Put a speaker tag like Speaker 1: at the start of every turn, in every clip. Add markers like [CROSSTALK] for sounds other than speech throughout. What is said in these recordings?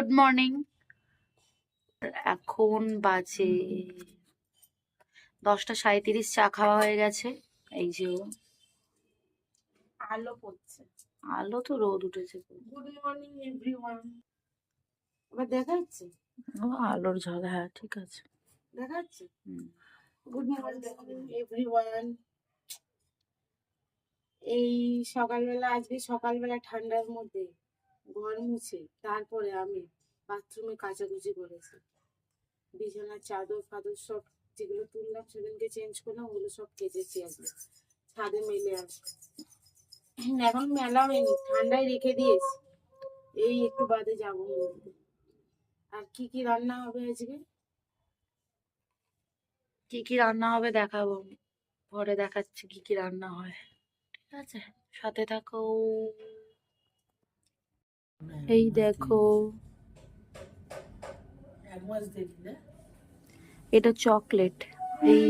Speaker 1: Good morning এখন বাজে দশটা সাঁইত্রিশ চা খাওয়া হয়ে গেছে। এই যে
Speaker 2: আলো পড়ছে।
Speaker 1: আলো তো রোদ উঠেছে।
Speaker 2: গুড মর্নিং এভরিওয়ান আবার দেখা যাচ্ছে
Speaker 1: ও আলোর ঝল হ্যাঁ ঠিক আছে।
Speaker 2: দেখা যাচ্ছে। গুড মর্নিং এভরিওয়ান এই সকালবেলা আজকে সকালবেলা ঠান্ডার মধ্যে ঘর মুছে তারপরে আমি বাথরুমে কাচাকুচি করেছি। বিছানার চাদর ফাদর সব যেগুলো তুললাম সেদিনকে চেঞ্জ করলাম, ওগুলো সব কেচেছি আজকে ছাদে মেলে আসবে এখন মেলা হয়নি, ঠান্ডায় রেখে দিয়েছি। এই একটু বাদে যাব আর কি কি রান্না হবে আজকে?
Speaker 1: কি কি রান্না হবে দেখাবো পরে দেখাচ্ছি কি কি রান্না হয়। ঠিক আছে, সাথে থাকো। এই দেখো এটা চকলেট এই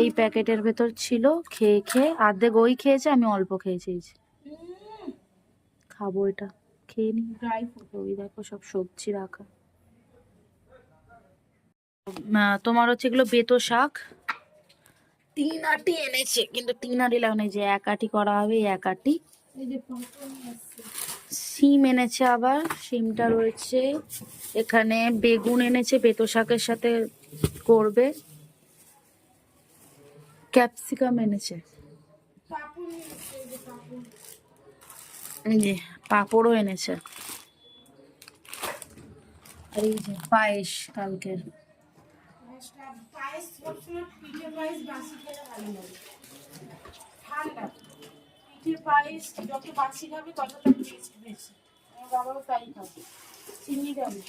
Speaker 1: এই প্যাকেটের ভেতর ছিল খেয়ে খেয়ে অর্ধেক ওই খেয়েছে আমি অল্প খেয়েছি খাব এটা খেয়ে নি ওই দেখো সব সবজি রাখা। তোমার হচ্ছে এগুলো বেতো শাক? তিন আটি এনেছে কিন্তু তিন আটি লাগে না এই যে এক আটি করা হবে এই এক আটি। সিম এনেছে আবার, সিমটা রয়েছে। এখানে বেগুন এনেছে, বেতো শাকের সাথে করবে। ক্যাপসিকাম এনেছে।
Speaker 2: যে,
Speaker 1: পাঁপড়ও এনেছে। পায়েস কালকের।
Speaker 2: ঠান্ডা। পিঠে পায়েস যত বাসি খাবে ততটা টেস্ট বেশি। আমার বাবাও তাই খাবে চিনি দেবে।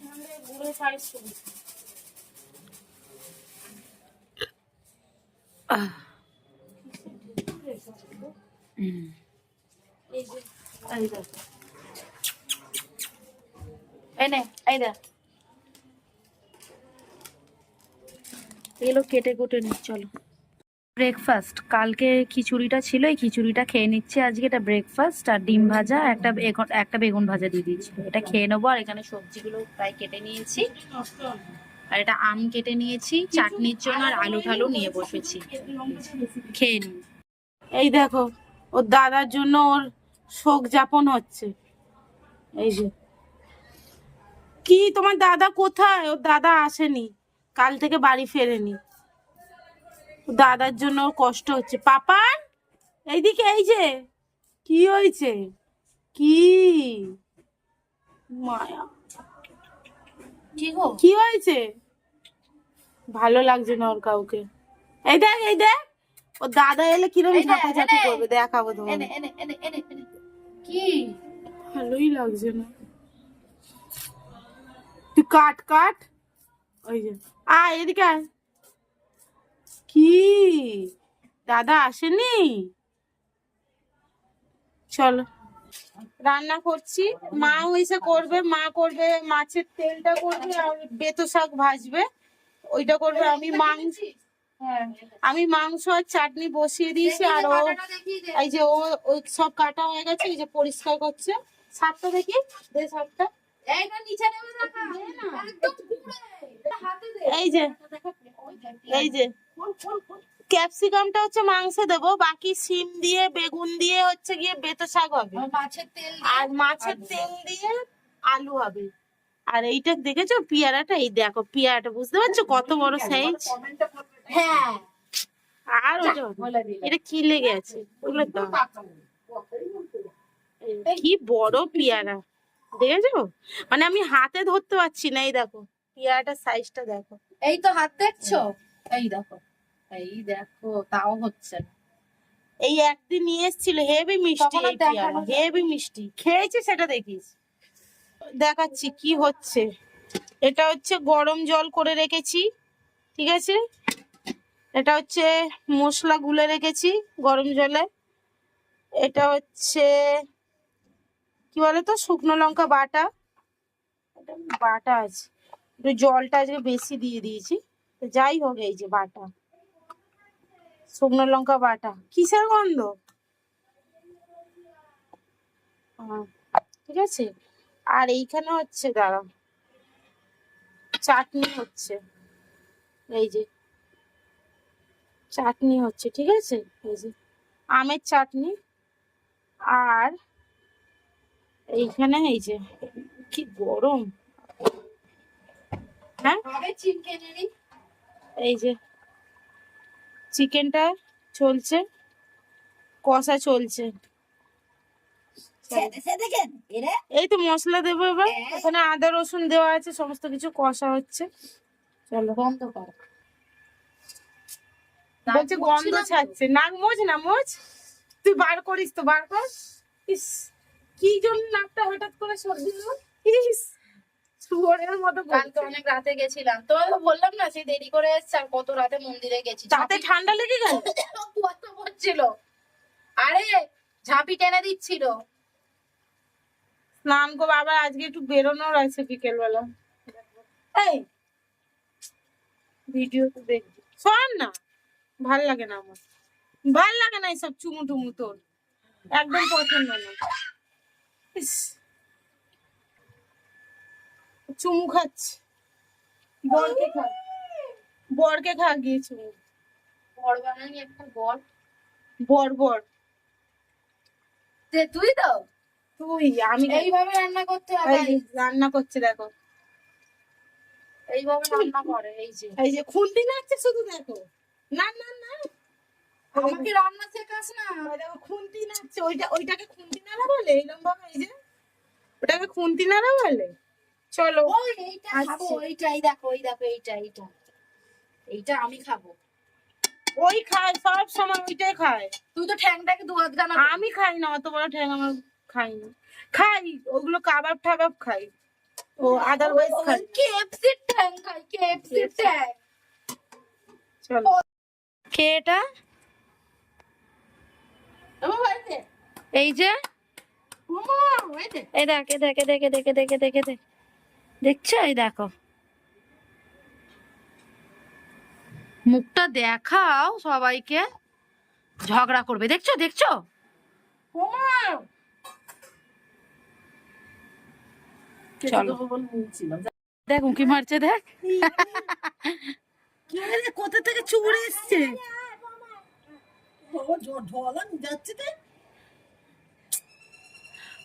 Speaker 2: ঠান্ডায় গুড়ের পায়েস করেছি। এই
Speaker 1: দেখ এই দেখ এগুলো কেটে কুটে নি চলো। ব্রেকফাস্ট কালকে খিচুড়িটা ছিল, এই খিচুড়িটা খেয়ে নিচ্ছে আজকে এটা ব্রেকফাস্ট আর ডিম ভাজা, একটা একটা বেগুন ভাজা দিয়ে দিয়েছিল। এটা খেয়ে নেব আর এখানে সবজিগুলো প্রায় কেটে নিয়েছি। আর এটা আম কেটে নিয়েছি, চাটনির জন্য আর আলু ঠালু নিয়ে বসেছি। খেয়ে নিই।
Speaker 2: এই দেখো, ওর দাদার জন্য ওর শোক যাপন হচ্ছে। এই যে। কি, তোমার দাদা কোথায়? ওর দাদা আসেনি। কাল থেকে বাড়ি ফেরেনি। দাদার জন্য কষ্ট হচ্ছে। পাপান এইদিকে এই যে কি হয়েছে? কি? মায়া।
Speaker 1: কি
Speaker 2: হয়েছে? ভালো লাগছে না ওর কাউকে। এই দেখ এই দেখ ওর দাদা এলে কীরকম
Speaker 1: দেখ।
Speaker 2: করবে দেখাবো তোমার
Speaker 1: কি?
Speaker 2: ভালোই লাগছে না। তুই কাট কাট। ওই যে। আয় এদিকে আয়। কি? দাদা আসেনি? চলো। রান্না করছি। মা এসে করবে, মা করবে, মাছের তেলটা করবে আর বেতো শাক ভাজবে। ওইটা করবে। আমি মাংস আমি মাংস আর চাটনি বসিয়ে দিয়েছি আর ও এই যে ও সব কাটা হয়ে গেছে, এই যে পরিষ্কার করছে। সাতটা দেখি? দে সাতটা এই যে এই যে। ক্যাপসিকামটা হচ্ছে মাংসে দেবো বাকি সিম দিয়ে বেগুন দিয়ে হচ্ছে গিয়ে বেতো শাক হবে।
Speaker 1: মাছের তেল
Speaker 2: আর মাছের তেল দিয়ে আলু হবে। আর এইটা দেখেছ? পিয়ারাটা? এই দেখো পিয়ারাটা বুঝতে পারছ? কত বড় সাইজ
Speaker 1: হ্যাঁ।
Speaker 2: আর ওটা এটা কি লেগে আছে? ওগুলো কি বড় পেয়ারা। দেখেছ? মানে আমি হাতে ধরতে পারছি না এই দেখো। পেয়ারাটার সাইজটা দেখো।
Speaker 1: এই তো হাত দেখছ? এই দেখো। এই দেখো তাও হচ্ছে না।
Speaker 2: এই একদিন নিয়ে এসেছিল হেভি মিষ্টি হেভি মিষ্টি। খেয়েছি সেটা দেখিস। দেখাচ্ছি কি হচ্ছে। এটা হচ্ছে গরম জল করে রেখেছি ঠিক আছে? এটা হচ্ছে মশলা গুলে রেখেছি গরম জলে। এটা হচ্ছে কি বলতো? শুকনো লঙ্কা বাটা। বাটা আছে। একটু জলটা আজকে বেশি দিয়ে দিয়েছি। তো যাই হোক, এই যে বাটা। শুকনো লঙ্কা বাটা। কিসের গন্ধ? ঠিক আছে? আর এইখানে হচ্ছে দাঁড়া চাটনি হচ্ছে। এই যে। চাটনি হচ্ছে, ঠিক আছে? এই যে। আমের চাটনি। আর এইখানে এই যে কি গরম। হ্যাঁ? এই যে চিকেনটা চলছে কষা চলছে। এই তো মশলা দেবো এবার। এখানে আদা রসুন দেওয়া আছে সমস্ত কিছু কষা হচ্ছে। চলো।
Speaker 1: বন্ধ কর।
Speaker 2: বলছে গন্ধ ছাড়ছে। নাক মোজ না মোজ তুই বার করিস তো বার কর। ইস। কি জন্য নাকটা হঠাৎ করে সর্দি হলো? ইস শুয়োরের মতো
Speaker 1: কালকে অনেক রাতে গেছিলাম। তো বললাম না সেই দেরি করে এসছে আর কত রাতে মন্দিরে গেছি
Speaker 2: তাতে ঠান্ডা লেগে গেল? [LAUGHS]
Speaker 1: কত পড়ছিল আরে ঝাঁপি টেনে দিচ্ছিল।
Speaker 2: স্নান করব আবার আজকে একটু বেরোনোর আছে বিকেল বেলা এই ভিডিও তো দেখবি। শোন না ভালো লাগে না আমার। ভালো লাগে না এইসব চুমু টুমু তোর। একদম পছন্দ না। ইস, চুমু খাচ্ছে। বরকে খা। বরকে খা গিয়ে চুমু।
Speaker 1: বানানি একটা
Speaker 2: বর? বর
Speaker 1: তুই তো
Speaker 2: তুই আমি
Speaker 1: এইভাবে রান্না করতে হবে
Speaker 2: রান্না করছে দেখো।
Speaker 1: এইভাবে রান্না করে এই যে।
Speaker 2: এই যে খুন্তি নাচছে শুধু দেখো। না না না।
Speaker 1: আমাকে রান্না শেখাস না।
Speaker 2: দেখো খুন্তি নাচছে ওইটা ওইটাকে খুন্তি নাড়া বলে? এইরকম ভাবে এই যে ওটাকে খুন্তি নাড়া বলে? চলো
Speaker 1: ওই এইটা খাব। এইটাই দেখো এই দেখো এইটা এইটা। এইটা আমি খাব।
Speaker 2: ওই খায় সব সময় ওইটাই খায়।
Speaker 1: তুই তো ঠ্যাংটাকে দু হাত গানা
Speaker 2: আমি খাই না অত বড় ঠ্যাং আমার খাই না। খাই ওগুলো কাবাব টাবাব খাই। ও আদারওয়াইজ খাই।
Speaker 1: কেএফসি ঠ্যাং খাই কেএফসি ঠ্যাং।
Speaker 2: চলো।
Speaker 1: কে এটা? এই যে? এই দেখ এ দেখে দেখে দেখে দেখে দেখে দেখ। দেখছ? এই দেখো। মুখটা দেখাও সবাইকে। ঝগড়া করবে। দেখছ? দেখছ? চলো। দেখ উঁকি মারছে দেখ।
Speaker 2: কোথা থেকে চুড়ে এসছে?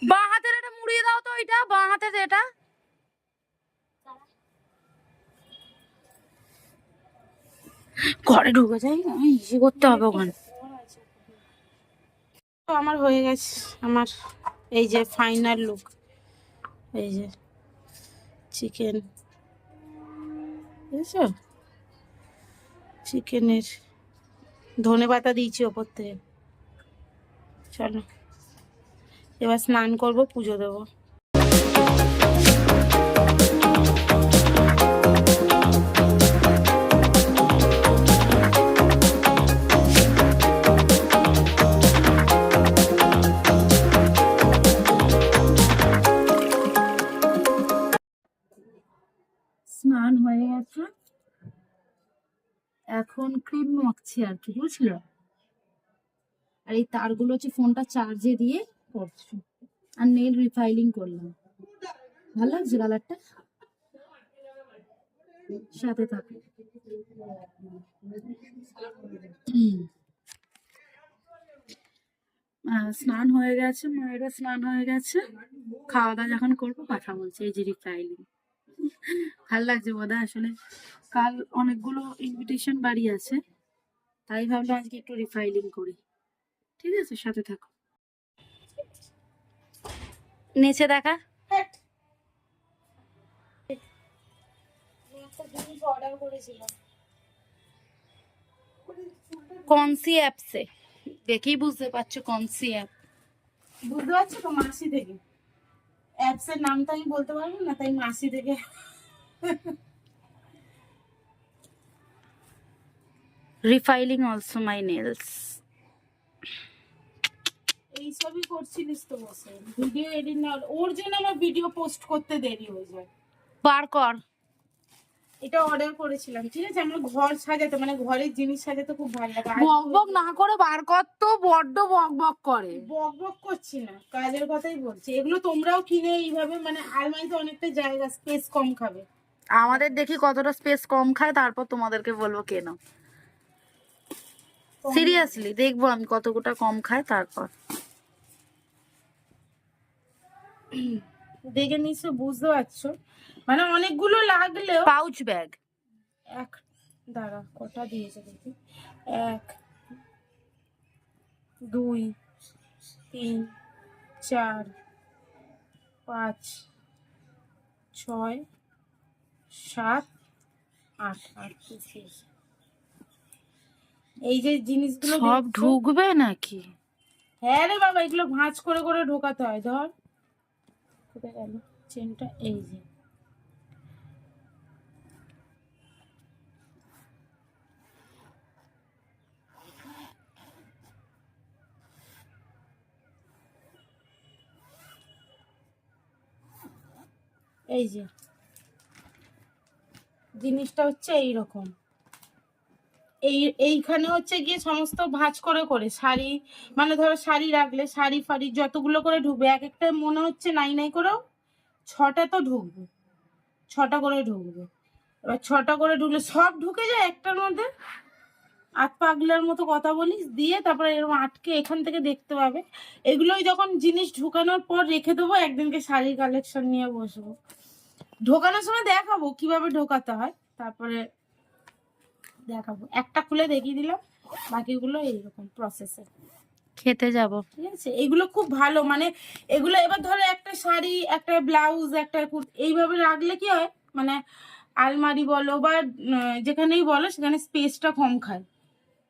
Speaker 1: বাঁ হাতের এটা মুড়িয়ে দাও তো ওইটা বাঁ হাতের এটা। ঘরে ঢুকে যাই আমি ইসে করতে হবে ওখানে।
Speaker 2: তো আমার হয়ে গেছে আমার এই যে ফাইনাল লুক এই যে চিকেন বুঝেছ? চিকেনের ধনে পাতা দিয়েছি ওপর থেকে। চলো এবার স্নান করব পুজো দেবো।
Speaker 1: স্নান হয়ে গেছে। এখন ক্রিম মাখছি আর কি বুঝলে? আর এই তারগুলো হচ্ছে ফোনটা চার্জে দিয়ে করছি। আর নেল রিফাইলিং করলাম। ভালো লাগছে কালারটা সাথে থাকে। স্নান হয়ে গেছে মায়েরও স্নান হয়ে গেছে। খাওয়া দাওয়া যখন করব, কথা বলছে, এই যে রিফাইলিং ভালো লাগছে বোধ আসলে কাল অনেকগুলো ইনভিটেশন বাড়ি আছে, তাই ভাবলাম আজকে একটু রিফাইলিং করি। ঠিক আছে, সাথে থাকো। নিচে দেখা। কনসি অ্যাপসে দেখেই বুঝতে পারছ কনসি অ্যাপ
Speaker 2: বুঝতে পারছ তো, মাসি থেকে অ্যাপসের নামটা আমি বলতে পারব না তাই মাসি থেকে।
Speaker 1: রিফাইলিং অলসো মাই নেলস
Speaker 2: এইসবই করছিলিস তো বসে। ভিডিও এডিট না ওর জন্য আমার ভিডিও পোস্ট করতে দেরি হয়ে যায়।
Speaker 1: বার কর।
Speaker 2: এটা অর্ডার করেছিলাম ঠিক আছে? আমার ঘর সাজাতে মানে ঘরের জিনিস সাজাতে খুব ভালো লাগে।
Speaker 1: বক বক না করে বার কর তো বড্ড বক বক করে।
Speaker 2: বক বক করছি না কাজের কথাই বলছি। এগুলো তোমরাও কিনে এইভাবে মানে আলমারিতে অনেকটা জায়গা স্পেস কম খাবে।
Speaker 1: আমাদের দেখি কতটা স্পেস কম খায় তারপর তোমাদেরকে বলব কেন। সিরিয়াসলি দেখব আমি কতটা কম খায় তারপর। [CLEARS THROAT]
Speaker 2: দেখে নিশ্চয় বুঝতে পারছ। মানে অনেকগুলো লাগলেও
Speaker 1: পাউচ ব্যাগ।
Speaker 2: এক দাঁড়া কটা দিয়েছে দেখি। এক দুই তিন চার পাঁচ ছয় সাত আট। আট এই যে জিনিসগুলো
Speaker 1: সব ঢুকবে নাকি?
Speaker 2: হ্যাঁ রে বাবা এগুলো ভাঁজ করে করে ঢোকাতে হয় ধর। কোথায় গেল। চেনটা এই যে। এই যে। জিনিসটা হচ্ছে এই রকম এই, এইখানে হচ্ছে গিয়ে সমস্ত ভাঁজ করে করে শাড়ি মানে ধরো শাড়ি রাখলে শাড়ি ফাড়ি যতগুলো করে ঢুকবে এক একটা মনে হচ্ছে নাই নাই করেও ছটা তো ঢুকবে, ছটা করে ঢুকবে। এবার ছটা করে ঢুকলে সব ঢুকে যায় একটার মধ্যে? আট পাগলার মতো কথা বলিস, দিয়ে তারপরে এরকম আটকে এখান থেকে দেখতে পাবে। এগুলোই যখন জিনিস ঢুকানোর পর রেখে দেবো, একদিনকে শাড়ির কালেকশন নিয়ে বসবো। ঢোকানোর সময় দেখাবো কীভাবে ঢোকাতে হয়, তারপরে দেখাবো। একটা খুলে দেখিয়ে দিলাম বাকিগুলো এইরকম প্রসেসে
Speaker 1: খেতে যাব।
Speaker 2: ঠিক আছে? এগুলো খুব ভালো মানে এগুলো এবার ধরো একটা শাড়ি একটা ব্লাউজ একটা এইভাবে রাখলে কি হয়? মানে আলমারি বলো বা যেখানেই বলো সেখানে স্পেসটা কম খায়।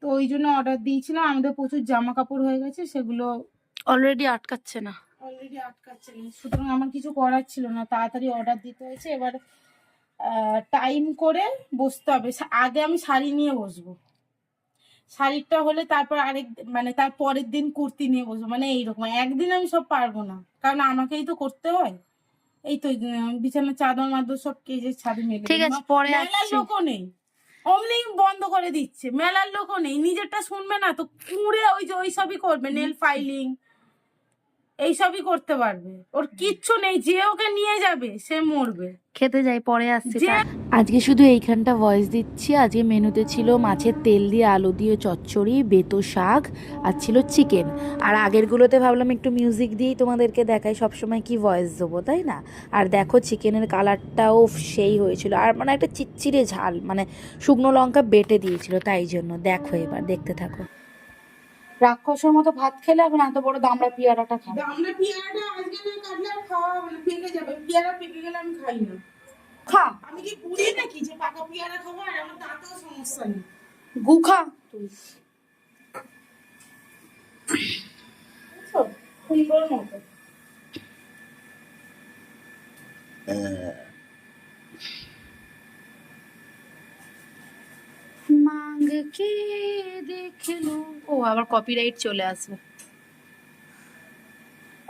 Speaker 2: তো ওই জন্য অর্ডার দিয়েছিলাম আমাদের প্রচুর জামা কাপড় হয়ে গেছে সেগুলো
Speaker 1: অলরেডি আটকাচ্ছে না।
Speaker 2: অলরেডি আটকাচ্ছে না। সুতরাং আমার কিছু করার ছিল না তাড়াতাড়ি অর্ডার দিতে হয়েছে। এবার টাইম করে বসতে হবে। আগে আমি শাড়ি নিয়ে বসবো। শাড়িটা হলে তারপর আরেক মানে তার পরের দিন কুর্তি নিয়ে বসবো। মানে এইরকম একদিন আমি সব পারব না। কারণ আমাকেই তো করতে হয়। এই তো বিছানার চাদর মাদর সব কেজের ছাড়ি মেলে
Speaker 1: ঠিক আছে পরে
Speaker 2: মেলার লোকও নেই। অমনি বন্ধ করে দিচ্ছে। মেলার লোকও নেই। নিজেরটা শুনবে না তো কুড়ে ওই যে ওই সবই করবে নেল ফাইলিং এইসবই করতে পারবে। ওর কিচ্ছু নেই যে ওকে নিয়ে যাবে সে মরবে।
Speaker 1: খেতে যাই পরে আসছে আজকে শুধু এইখানটা ভয়েস দিচ্ছি। আজকে মেনুতে ছিল মাছের তেল দিয়ে আলু দিয়ে চচ্চড়ি বেতো শাক আর ছিল চিকেন আর আগেরগুলোতে ভাবলাম একটু মিউজিক দিয়েই তোমাদেরকে দেখাই সবসময় কি ভয়েস দেবো তাই না? আর দেখো চিকেনের কালারটাও সেই হয়েছিল। আর মানে একটা চিটচিড়ে ঝাল মানে শুকনো লঙ্কা বেটে দিয়েছিল তাই জন্য। দেখো এবার দেখতে থাকো। রাক্ষসের মতো ভাত খেলে এখন এত বড় দামড়া পিয়ারাটা খাব
Speaker 2: আমরা পেয়ারাটা আজকে না কাটলে আর খাওয়া হবে না পেকে যাবে। পেয়ারা পেকে গেলে আমি খাই না।
Speaker 1: খা।
Speaker 2: আমি কি পুড়ি নাকি যে পাকা পেয়ারা খাব আর আমার দাঁতেও সমস্যা নেই?
Speaker 1: গু খা। তুই।
Speaker 2: মতো।
Speaker 1: মাঙ্গ কে দেখল। ও আবার কপিরাইট চলে আসবে।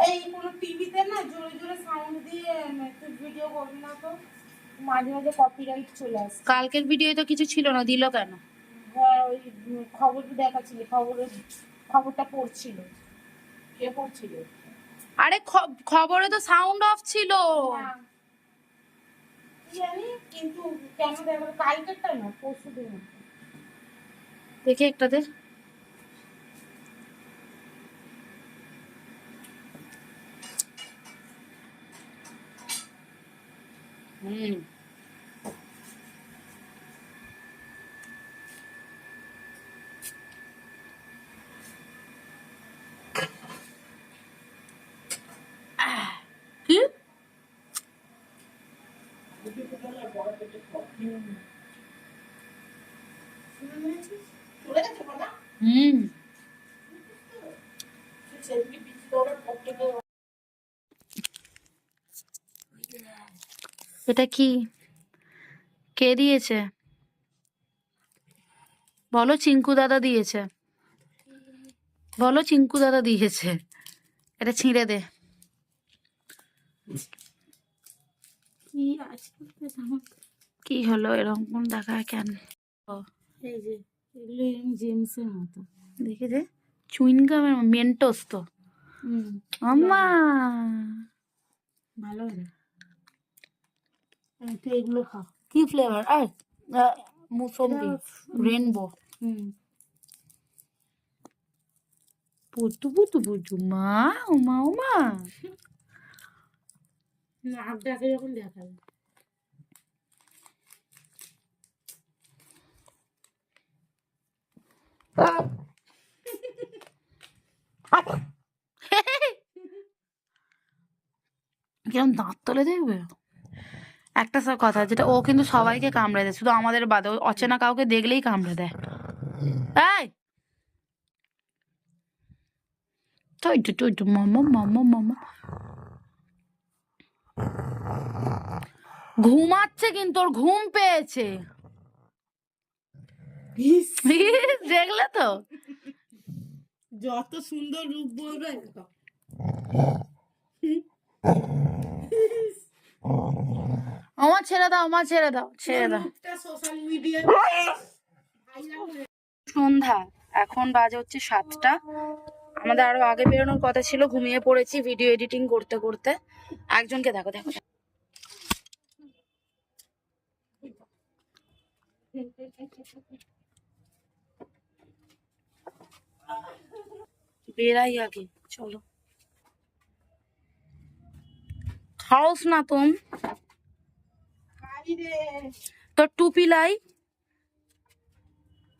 Speaker 2: এই কোনো টিভিতে না জোরে জোরে সাউন্ড দিয়ে ভিডিও করবি না তো? মাঝে মাঝে কপিরাইট চলে আসে।
Speaker 1: কালকের ভিডিও তো কিছু ছিল না দিল কেন?
Speaker 2: হ্যাঁ ওই খবর দেখাচ্ছিল? খবরের খবরটা পড়ছিল। কে পড়ছিল?
Speaker 1: আরে খবরে তো সাউন্ড অফ ছিল।
Speaker 2: কি জানি কিন্তু কেন দেখো কালকেরটা না পরশু দিন
Speaker 1: দেখে একটাতে হুম। কি?
Speaker 2: চলে গেছে বাবা
Speaker 1: এটা কি? কে দিয়েছে? বলো চিঙ্কু দাদা দিয়েছে। বলো চিঙ্কু দাদা দিয়েছে। এটা ছিঁড়ে দে।
Speaker 2: কি
Speaker 1: হলো? এরকম দেখায় কেন?
Speaker 2: এই যে। এগুলো এরকম জেমসের মতো।
Speaker 1: দেখে যে চুইনগামের মেন্টোস তো। আম্মা।
Speaker 2: ভালো হবে তুই এগুলো খা
Speaker 1: কি ফ্লেভার আর মুসম্বি রেনবো
Speaker 2: হুম।
Speaker 1: পুতু পুতু পুতু। মা উমা উমা
Speaker 2: নাকটাকে যখন দেখাবে।
Speaker 1: কিরম দাঁত তলে দেখবে? একটা সব কথা, যেটা ও কিন্তু সবাইকে কামড়ে দেয়, শুধু আমাদের বাদে অচেনা কাউকে দেখলেই কামড়ে দেয়। এই! তো, তুই তো, মামা মামা মামা। ঘুমাচ্ছে কিন্তু, ওর ঘুম পেয়েছে। [LAUGHS] দেখলে তো।
Speaker 2: যত সুন্দর রূপ বলবে।
Speaker 1: আমার ছেড়ে দাও আমার ছেড়ে দাও ছেড়ে দাও।
Speaker 2: সোশ্যাল
Speaker 1: সন্ধ্যা এখন বাজে হচ্ছে সাতটা। আমাদের আরও আগে বেরোনোর কথা ছিল ঘুমিয়ে পড়েছি ভিডিও এডিটিং করতে করতে। একজনকে দেখো দেখো। দেখো। বেরাই আগে চলো খাওস না তুম তোর টুপি লাই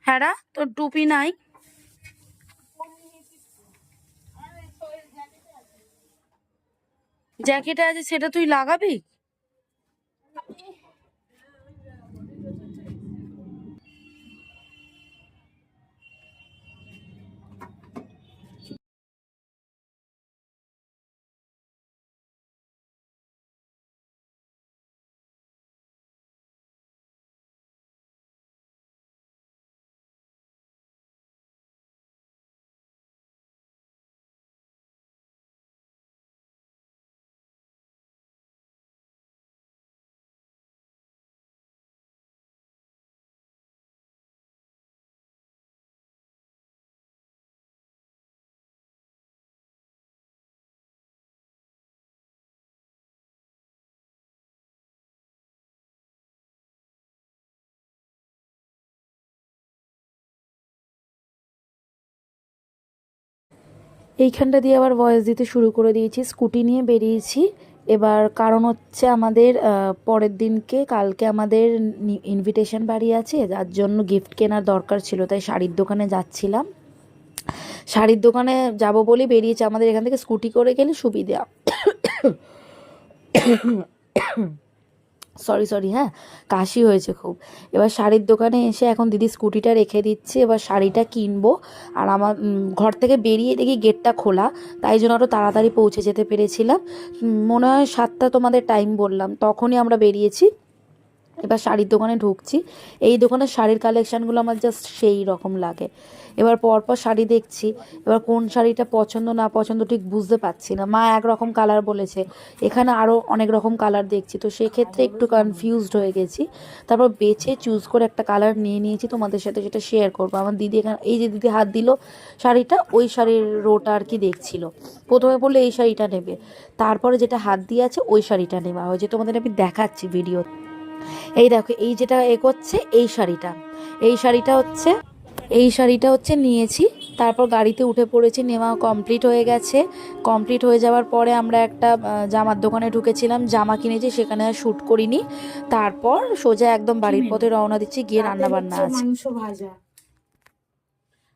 Speaker 1: হ্যাঁ তোর টুপি নাই জ্যাকেটে আছে সেটা তুই লাগাবি এইখানটা দিয়ে আবার ভয়েস দিতে শুরু করে দিয়েছি, স্কুটি নিয়ে বেরিয়েছি। এবার কারণ হচ্ছে আমাদের পরের দিনকে, কালকে আমাদের ইনভিটেশন বাড়ি আছে, যার জন্য গিফট কেনার দরকার ছিল, তাই শাড়ির দোকানে যাচ্ছিলাম। শাড়ির দোকানে যাব বলে বেরিয়েছে, আমাদের এখান থেকে স্কুটি করে গেলে সুবিধা। সরি সরি হ্যাঁ কাশি হয়েছে খুব। এবার শাড়ির দোকানে এসে এখন দিদি স্কুটিটা রেখে দিচ্ছে, এবার শাড়িটা কিনবো। আর আমার ঘর থেকে বেরিয়ে দেখি গেটটা খোলা, তাই জন্য আরও তাড়াতাড়ি পৌঁছে যেতে পেরেছিলাম। মনে হয় সাতটা তোমাদের টাইম বললাম, তখনই আমরা বেরিয়েছি। এবার শাড়ির দোকানে ঢুকছি। এই দোকানের শাড়ির কালেকশানগুলো আমার জাস্ট সেই রকম লাগে। এবার পরপর শাড়ি দেখছি, এবার কোন শাড়িটা পছন্দ না পছন্দ ঠিক বুঝতে পারছি না। মা একরকম কালার বলেছে। এখানে আরও অনেক রকম কালার দেখছি। তো সেক্ষেত্রে একটু কনফিউজড হয়ে গেছি। তারপর বেছে চুজ করে একটা কালার নিয়ে নিয়েছি তোমাদের সাথে, সেটা শেয়ার করব। আমার দিদি এখানে, এই যে দিদি হাত দিল শাড়িটা, ওই শাড়ির রোটা আর কি দেখছিল। প্রথমে বললে এই শাড়িটা নেবে। তারপরে যেটা হাত দিয়ে আছে, ওই শাড়িটা নেওয়া হয়েছে। তোমাদের আমি দেখাচ্ছি ভিডিও এই দেখো এই যেটা এ করছে এই শাড়িটা। এই শাড়িটা হচ্ছে এই শাড়িটা হচ্ছে নিয়েছি। তারপর গাড়িতে উঠে পড়েছি নেওয়া কমপ্লিট হয়ে গেছে। কমপ্লিট হয়ে যাওয়ার পরে আমরা একটা জামার দোকানে ঢুকেছিলাম। জামা কিনেছি সেখানে আর শ্যুট করিনি। তারপর সোজা একদম বাড়ির পথে রওনা দিচ্ছি গিয়ে রান্না বান্না আছে।
Speaker 2: মাংস ভাজা।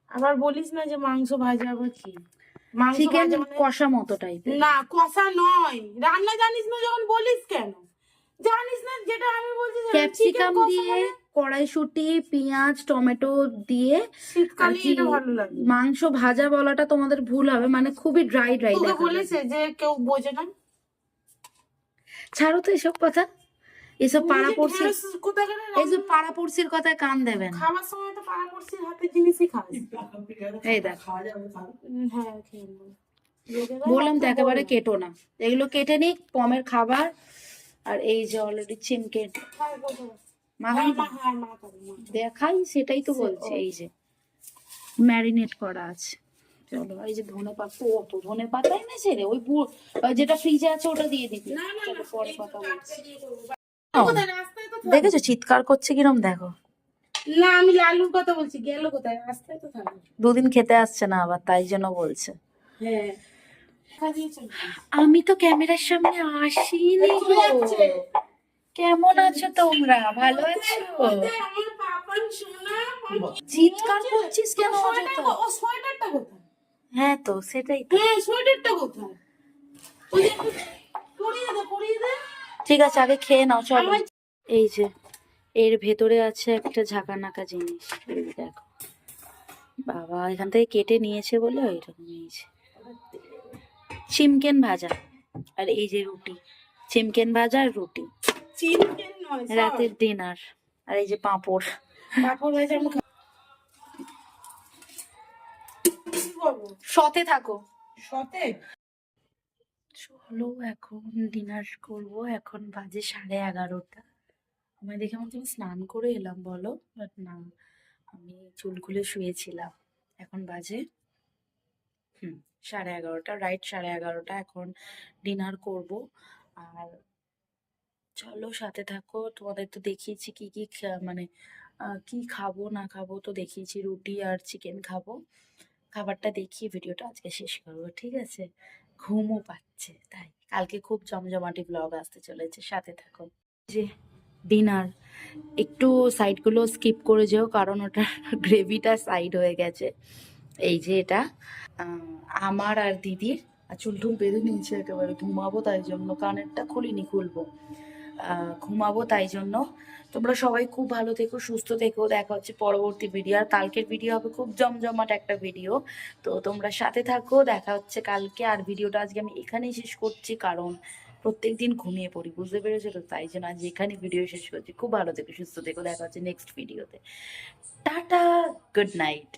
Speaker 2: আবার বলিস না যে মাংস ভাজা আবার কি? মাংস
Speaker 1: চিকেন
Speaker 2: ভাজা মানে-
Speaker 1: কষা মতো টাইপের
Speaker 2: না কষা নয়। রান্না জানিস না যখন বলিস কেন? জানিস না যেটা আমি বলছি
Speaker 1: ক্যাপসিকাম দিয়ে
Speaker 2: মানে?
Speaker 1: কড়াইশুটি পেঁয়াজ টমেটো দিয়ে
Speaker 2: শীতকালে এটা ভালো লাগে।
Speaker 1: মাংস ভাজা বলাটা তোমাদের ভুল হবে মানে খুবই ড্রাই ড্রাই
Speaker 2: বলেছে যে কেউ বোঝে না।
Speaker 1: ছাড়ো তো এসব কথা। এসব এইসব পাড়া পড়শির কথায় কান দেবেন।
Speaker 2: খাবার সময় তো হাতের জিনিসই খাস
Speaker 1: এই দেখ।
Speaker 2: হ্যাঁ
Speaker 1: বললাম তো একেবারে কেটো না। এগুলো কেটে নিক পমের খাবার আর এই যে অলরেডি চিমকে
Speaker 2: হ্যাঁ।
Speaker 1: দেখাই সেটাই তো বলছে এই যে ম্যারিনেট করা আছে। চলো এই যে ধনে পাতা ও তো ধনে পাতা এনেছে রে ওই যেটা ফ্রিজে আছে ওটা দিয়ে দিবি।
Speaker 2: না, না,
Speaker 1: পরে কথা বলছি। দেখেছ চিৎকার করছে কিরম দেখো।
Speaker 2: না আমি লালুর কথা বলছি গেল কোথায়? রাস্তায় তো থাকবে
Speaker 1: দুদিন খেতে আসছে না আবার তাই জন্য বলছে।
Speaker 2: হ্যাঁ।
Speaker 1: আমি তো ক্যামেরার সামনে আসিনি কেমন আছো তোমরা? ভালো আছো? চিৎকার করছিস কেন হ্যাঁ তো সেটাই ঠিক আছে আগে খেয়ে নাও চলো। এই যে এর ভেতরে আছে একটা ঝাঁকানাকা জিনিস। দেখো। বাবা এখান থেকে কেটে নিয়েছে বলে ওইরকম নিয়েছে চিমকেন ভাজা আর এই যে রুটি। চিমকেন ভাজা আর রুটি। রাতের ডিনার আর এই যে পাঁপড়।
Speaker 2: পাঁপড় ভাজা
Speaker 1: সতে থাকো।
Speaker 2: সতে?
Speaker 1: চলো এখন ডিনার করব। এখন বাজে সাড়ে এগারোটা। আমায় দেখে আমার তুমি স্নান করে এলাম বলো? বাট না আমি চুল খুলে শুয়েছিলাম। এখন বাজে হুম। সাড়ে এগারোটা রাইট সাড়ে এগারোটা এখন ডিনার করব। আর চলো সাথে থাকো, তোমাদের তো দেখিয়েছি কি কি মানে কি খাব না খাব তো দেখিয়েছি, রুটি আর চিকেন খাব। খাবারটা দেখিয়ে ভিডিওটা আজকে শেষ করব, ঠিক আছে? ঘুমও পাচ্ছে, তাই। কালকে খুব জমজমাটি ব্লগ আসতে চলেছে, সাথে থাকো। যে ডিনার একটু সাইডগুলো স্কিপ করে যেও, কারণ ওটা গ্রেভিটা সাইড হয়ে গেছে। এই যে এটা আমার আর দিদির, আর টুল বেঁধে নিয়েছে একেবারে, ঘুমাবো তাই জন্য, কানেরটা খুলিনি খুলবো। ঘুমাবো তাই জন্য। তোমরা সবাই খুব ভালো থেকো, সুস্থ থেকো, দেখা হচ্ছে পরবর্তী ভিডিও আর কালকের ভিডিও হবে খুব জমজমাট একটা ভিডিও তো তোমরা সাথে থাকো, দেখা হচ্ছে কালকে, আর ভিডিওটা আজকে আমি এখানেই শেষ করছি, কারণ প্রত্যেক দিন ঘুমিয়ে পড়ি, বুঝতে পেরেছ তো? তাই জন্য আজ এখানে ভিডিও শেষ করছি। খুব ভালো থেকো, সুস্থ থেকো, দেখা হচ্ছে নেক্সট ভিডিওতে টাটা গুড নাইট